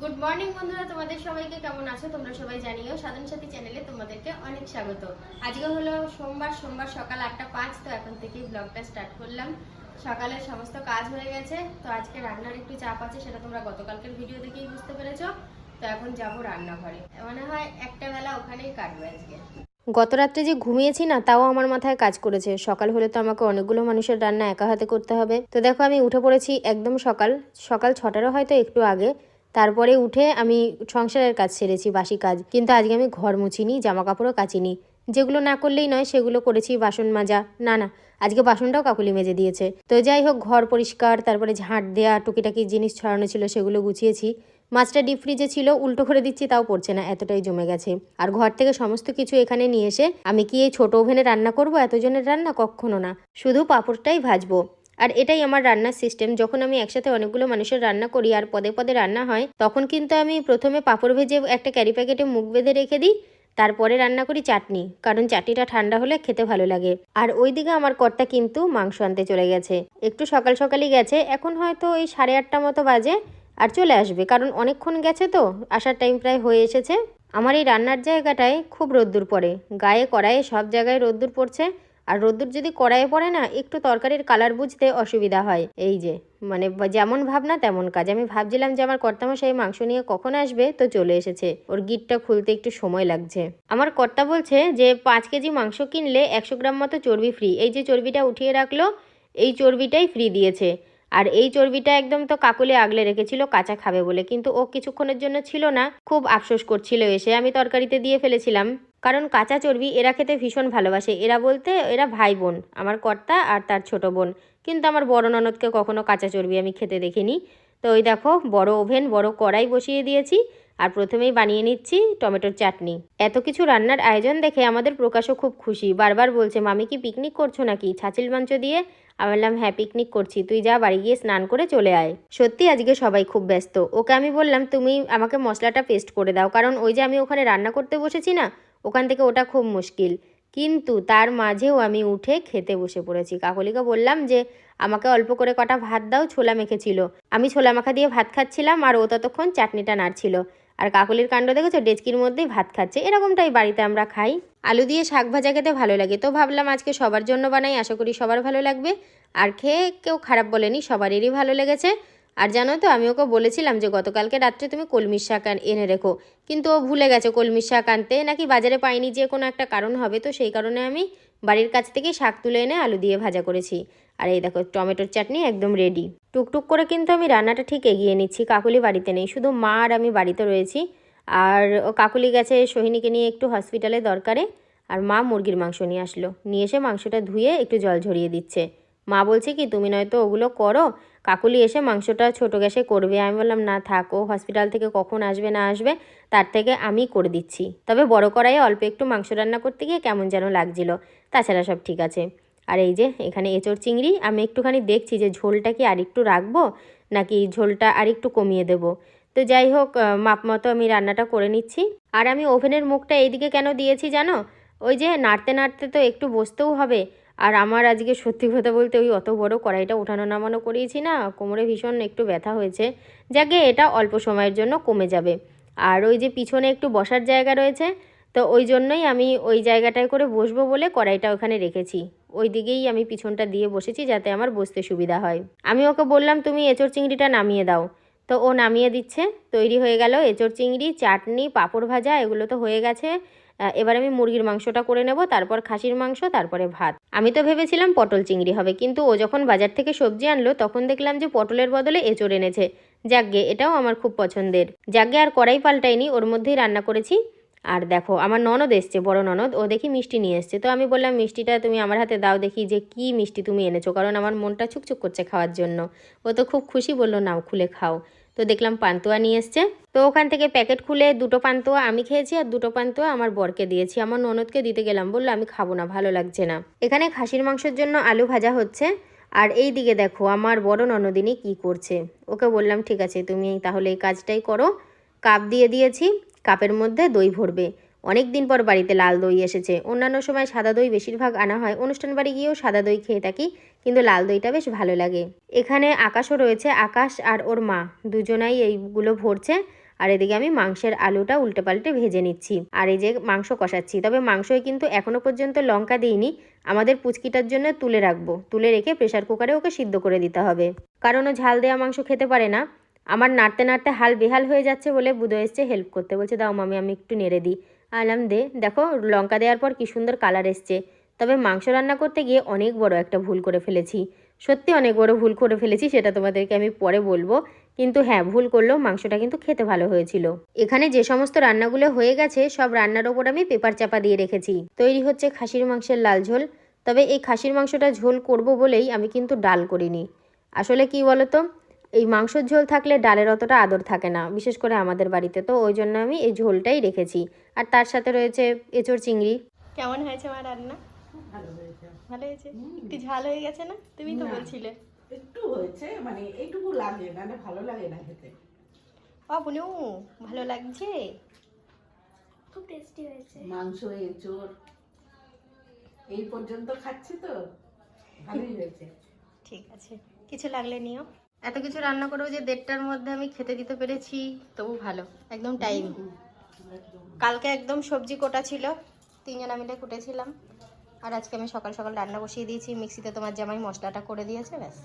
Good morning বন্ধুরা। তোমাদের সবাইকে কেমন আছো? তোমরা সবাই জানিও সাধন সাথী চ্যানেলে তোমাদেরকে অনেক স্বাগত। আজকে হলো সোমবার সোমবার সকাল আটটা পাঁচ, তো এখন থেকেই ব্লগটা স্টার্ট করলাম। সকালের সমস্ত কাজ হয়ে গেছে, তো আজকে রান্নার একটু চাপ আছে, সেটা তোমরা গতকালকের ভিডিও দেখেই বুঝতে পেরেছ। তো এখন যাব রান্নাঘরে। মনে হয় একটা বেলা ওখানেই কাটবে আজকে। গত রাত্রে যে ঘুমিয়েছি না, তাও আমার মাথায় কাজ করেছে। সকাল হলে তো আমাকে অনেকগুলো মানুষের রান্না একা হাতে করতে হবে। তো দেখো, আমি উঠে পড়েছি একদম সকাল সকাল ছটারও হয়তো একটু আগে। তারপরে উঠে আমি সংসারের কাজ সেরেছি, বাসি কাজ। কিন্তু আজকে আমি ঘর মুছিনি জামা কাপড়ও কাচিনি। যেগুলো না করলেই নয়, সেগুলো করেছি, বাসন মাজা। না না, আজকে বাসনটাও কাকুলি মেজে দিয়েছে। তো যাই হোক, ঘর পরিষ্কার, তারপরে ঝাঁট দেওয়া টুকিটাকি জিনিস ছড়ানো ছিল, সেগুলো গুছিয়েছি। মাছটা ডিপ ফ্রিজে ছিল, উল্টো করে দিচ্ছি, তাও পড়ছে না, এতটাই জমে গেছে। আর ঘর থেকে সমস্ত কিছু এখানে নিয়ে এসে, আমি কি এই ছোট ওভেনে রান্না করব? এতজনের রান্না কখনো না। শুধু পাঁপড়টাই ভাজবো। আর এটাই আমার রান্নার সিস্টেম যখন আমি একসাথে অনেকগুলো মানুষের রান্না করি আর পদে পদে রান্না হয়, তখন কিন্তু আমি প্রথমে পাঁপড় ভেজে একটা ক্যারি প্যাকেটে মুখ বেঁধে রেখে দিই, তারপরে রান্না করি চাটনি, কারণ চাটনিটা ঠান্ডা হলে খেতে ভালো লাগে। আর ওইদিকে আমার কর্তা কিন্তু মাংস আনতে চলে গেছে। একটু সকাল সকালই গেছে, এখন হয়তো ওই সাড়ে আটটা মতো বাজে আর চলে আসবে, কারণ অনেকক্ষণ গেছে তো, আসার টাইম প্রায় হয়ে এসেছে। আমার এই রান্নার জায়গাটায় খুব রোদ্দুর পড়ে। গায়ে কড়াইয়ে সব জায়গায় রোদ্দুর পড়ছে। আর রোদ্দুর যদি কড়াইয়ে পড়ে না, একটু তরকারির কালার বুঝতে অসুবিধা হয়। এই যে মানে যেমন ভাবনা তেমন কাজ। আমি ভাবছিলাম যে আমার কর্তামশাই মাংস নিয়ে কখন আসবে, তো চলে এসেছে। ওর গিটটা খুলতে একটু সময় লাগছে। আমার কর্তা বলছে যে, পাঁচ কেজি মাংস কিনলে একশো গ্রাম মতো চর্বি ফ্রি এই যে চর্বিটা উঠিয়ে রাখল, এই চর্বিটাই ফ্রি দিয়েছে। আর এই চর্বিটা একদম তো কাকুলে আগলে রেখেছিল, কাঁচা খাবে বলে। কিন্তু ও কিছুক্ষণের জন্য ছিল না, খুব আফসোস করছিল এসে। আমি তরকারিতে দিয়ে ফেলেছিলাম। কারণ কাঁচা চর্বি এরা খেতে ভীষণ ভালোবাসে। এরা বলতে এরা ভাই বোন, আমার কর্তা আর তার ছোট বোন। কিন্তু আমার বড় ননদকে কখনো কাঁচা চর্বি আমি খেতে দেখিনি। তো ওই দেখো, বড় ওভেন, বড় কড়াই বসিয়ে দিয়েছি আর প্রথমেই বানিয়ে নিচ্ছি টমেটোর চাটনি। এত কিছু রান্নার আয়োজন দেখে আমাদের প্রকাশও খুব খুশি। বারবার বলছে, মামি কি পিকনিক করছ নাকি? ছাচিল মাংস দিয়ে? আমি বললাম হ্যাঁ পিকনিক করছি। তুই যা বাড়ি গিয়ে স্নান করে চলে আয়। সত্যি আজকে সবাই খুব ব্যস্ত। ওকে আমি বললাম, তুমি আমাকে মশলাটা পেস্ট করে দাও। কারণ ওই যে আমি ওখানে রান্না করতে বসেছি না ওখান থেকে ওটা খুব মুশকিল। কিন্তু তার মাঝেও আমি উঠে খেতে বসে পড়েছি। কাকলিকে বললাম যে, আমাকে অল্প করে কটা ভাত দাও, ছোলা মেখেছিল। আমি ছোলা মাখা দিয়ে ভাত খাচ্ছিলাম আর ও ততক্ষণ চাটনিটা নাড়ছিল। আর কাকলির কাণ্ড দেখেছ? ডেচকির মধ্যেই ভাত খাচ্ছে। এরকমটাই বাড়িতে আমরা খাই। আলু দিয়ে শাক ভাজা খেতে ভালো লাগে। তো ভাবলাম আজকে সবার জন্য বানাই। আশা করি সবার ভালো লাগবে। আর খেয়ে কেউ খারাপ বলেনি সবারই ভালো লেগেছে। আর জানো তো, আমি ওকে বলেছিলাম যে গতকালকে রাত্রে তুমি কলমির শাক এনে রেখো। কিন্তু ও ভুলে গেছে কলমির শাক আনতে। নাকি বাজারে পাইনি যে কোনো একটা কারণ হবে, তো সেই কারণে আমি বাড়ির কাছ থেকে শাক তুলে এনে আলু দিয়ে ভাজা করেছি। আর এই দেখো, টমেটোর চাটনি একদম রেডি টুকটুক করে কিন্তু আমি রান্নাটা ঠিক এগিয়ে নিচ্ছি, কাকুলি বাড়িতে নেই। শুধু মা আর আমি বাড়িতে রয়েছি। আর ও কাকুলি গেছে সোহিনীকে নিয়ে একটু হসপিটালে দরকারে। আর মা মুরগির মাংস নিয়ে আসলো। নিয়ে এসে মাংসটা ধুয়ে একটু জল ঝরিয়ে দিচ্ছে। মা বলছে কি, তুমি নয়তো ওগুলো করো কাকুলি এসে মাংসটা ছোটো গ্যাসে করবে। আমি বললাম, না, থাক হসপিটাল থেকে কখন আসবে, না আসবে, তার থেকে আমি করে দিচ্ছি। তবে বড় কড়াইয়ে অল্প একটু মাংস রান্না করতে গিয়ে কেমন যেন লাগছিল। তাছাড়া সব ঠিক আছে। আর এই যে, এখানে এঁচড় চিংড়ি, আমি একটুখানি দেখছি যে ঝোলটা কি আরেকটু রাখব, নাকি ঝোলটা আরেকটু কমিয়ে দেবো? তো যাই হোক মাপ মতো আমি রান্নাটা করে নিচ্ছি। আর আমি ওভেনের মুখটা এইদিকে কেন দিয়েছি জানো? ওই যে নাড়তে নাড়তে তো একটু বসতেও হবে। আর আমার আজকে সত্যি কথা বলতে ওই অত বড় কড়াইটা ওঠানো নামানো করিয়েছি না, কোমরে ভীষণ একটু ব্যথা হয়েছে। যাকে এটা অল্প সময়ের জন্য কমে যাবে। আর ওই যে পিছনে একটু বসার জায়গা রয়েছে, তো ওই জন্যই আমি ওই জায়গাটায় করে বসবো বলে কড়াইটা ওখানে রেখেছি। ওই দিকেই আমি পিছনটা দিয়ে বসেছি যাতে আমার বসতে সুবিধা হয়। আমি ওকে বললাম, তুমি এঁচড় চিংড়িটা নামিয়ে দাও। তো ও নামিয়ে দিচ্ছে, তৈরি হয়ে গেল এঁচড় চিংড়ি, চাটনি, পাঁপড় ভাজা, এগুলো তো হয়ে গেছে। এবার আমি মুরগির মাংসটা করে নেব, তারপর খাসির মাংস, তারপরে ভাত। আমি তো ভেবেছিলাম পটল চিংড়ি হবে, কিন্তু ও যখন বাজার থেকে সবজি আনলো, তখন দেখলাম যে পটলের বদলে এঁচড় এনেছে। যাকগে, এটাও আমার খুব পছন্দের। যাকগে, আর কড়াই পাল্টাইনি, ওর মধ্যেই রান্না করেছি। আর দেখো, আমার ননদ এসছে, বড় ননদ, ও দেখি মিষ্টি নিয়ে এসছে। তো আমি বললাম, মিষ্টিটা তুমি আমার হাতে দাও দেখি যে কি মিষ্টি তুমি এনেছো, কারণ আমার মনটা ছুকছুক করছে খাওয়ার জন্য। ও তো খুব খুশি বলল, নাও, খুলে খাও। তো দেখলাম পান্তুয়া নিয়ে এসছে। তো ওখান থেকে প্যাকেট খুলে দুটো পান্তুয়া আমি খেয়েছি আর দুটো পান্তুয়া আমার বরকে দিয়েছি। আমার ননদকে দিতে গেলাম, বলল, আমি খাব না, ভালো লাগছে না। এখানে খাসির মাংসের জন্য আলু ভাজা হচ্ছে। আর এই দিকে দেখো, আমার বড় ননদিনী কি করছে? ওকে বললাম, ঠিক আছে, তুমি তাহলে এই কাজটাই করো। কাপ দিয়ে দিয়েছি, কাপের মধ্যে দই ভরবে। অনেক দিন পর বাড়িতে লাল দই এসেছে। অন্যান্য সময় সাদা দই বেশিরভাগ আনা হয়। অনুষ্ঠান বাড়ি গিয়েও সাদা দই খেয়ে থাকি, কিন্তু লাল দইটা বেশ ভালো লাগে। এখানে আকাশও রয়েছে, আকাশ আর ওর মা। দুজনাই এইগুলো ভরছে, আর এদিকে আমি মাংসের আলুটা উল্টে পাল্টে ভেজে নিচ্ছি। আর এই যে মাংস কষাচ্ছি। তবে মাংসই কিন্তু এখনও পর্যন্ত লঙ্কা দিইনি। আমাদের পুচকিটার জন্য তুলে রাখব। তুলে রেখে প্রেশার কুকারে ওকে সিদ্ধ করে দিতে হবে। কারণ ও ঝাল দেওয়া মাংস খেতে পারে না। আমার নাড়তে নাড়তে হাল বেহাল হয়ে যাচ্ছে বলে বুধো এসছে হেল্প করতে। বলছে, দাও মামি, আমি একটু নেড়ে দিই। আলাম দে। দেখো, লঙ্কা দেওয়ার পর কি সুন্দর কালার এসছে। তবে মাংস রান্না করতে গিয়ে অনেক বড় একটা ভুল করে ফেলেছি। সত্যি অনেক বড় ভুল করে ফেলেছি, সেটা তোমাদেরকে আমি পরে বলব। কিন্তু হ্যাঁ ভুল করলেও মাংসটা কিন্তু খেতে ভালো হয়েছিল। এখানে যে সমস্ত রান্নাগুলো হয়ে গেছে, সব রান্নার ওপর আমি পেপার চাপা দিয়ে রেখেছি। তৈরি হচ্ছে খাসির মাংসের লাল ঝোল। তবে এই খাসির মাংসটা ঝোল করব বলেই আমি কিন্তু ডাল করিনি। আসলে কি বলতো এই মাংসের ঝোল থাকলে ডালের অতটা আদর থাকে না বিশেষ করে আমাদের বাড়িতে তো ওই জন্য আমি এই ঝোলটাই রেখেছি। আর তার সাথে রয়েছে এঁচড় চিংড়ি। কেমন হয়েছে আমার রান্না? ভালো হয়েছে। একটু ঝাল হয়ে গেছে না? তুমি তো বলছিলে। একটু হয়েছে মানে এইটুকু লাগে নাহলে ভালো লাগে না খেতে। ও বুনু ভালো লাগছে? খুব টেস্টি হয়েছে। মাংস এঁচোড় এই পর্যন্ত খাচ্ছি তো? ভালোই হয়েছে। ঠিক আছে। কিছু লাগলে নিও। এত কিছু রান্না করেও যে দেড়টার মধ্যে আমি খেতে দিতে পেরেছি, তবু ভালো, একদম টাইম কালকে একদম সবজি কোটা ছিল, তিনজনা মিলে কুটেছিলাম। আর আজকে আমি সকাল সকাল রান্না বসিয়ে দিয়েছি, মিক্সিতে তোমার জামাই মশলাটা করে দিয়েছে, ব্যাস।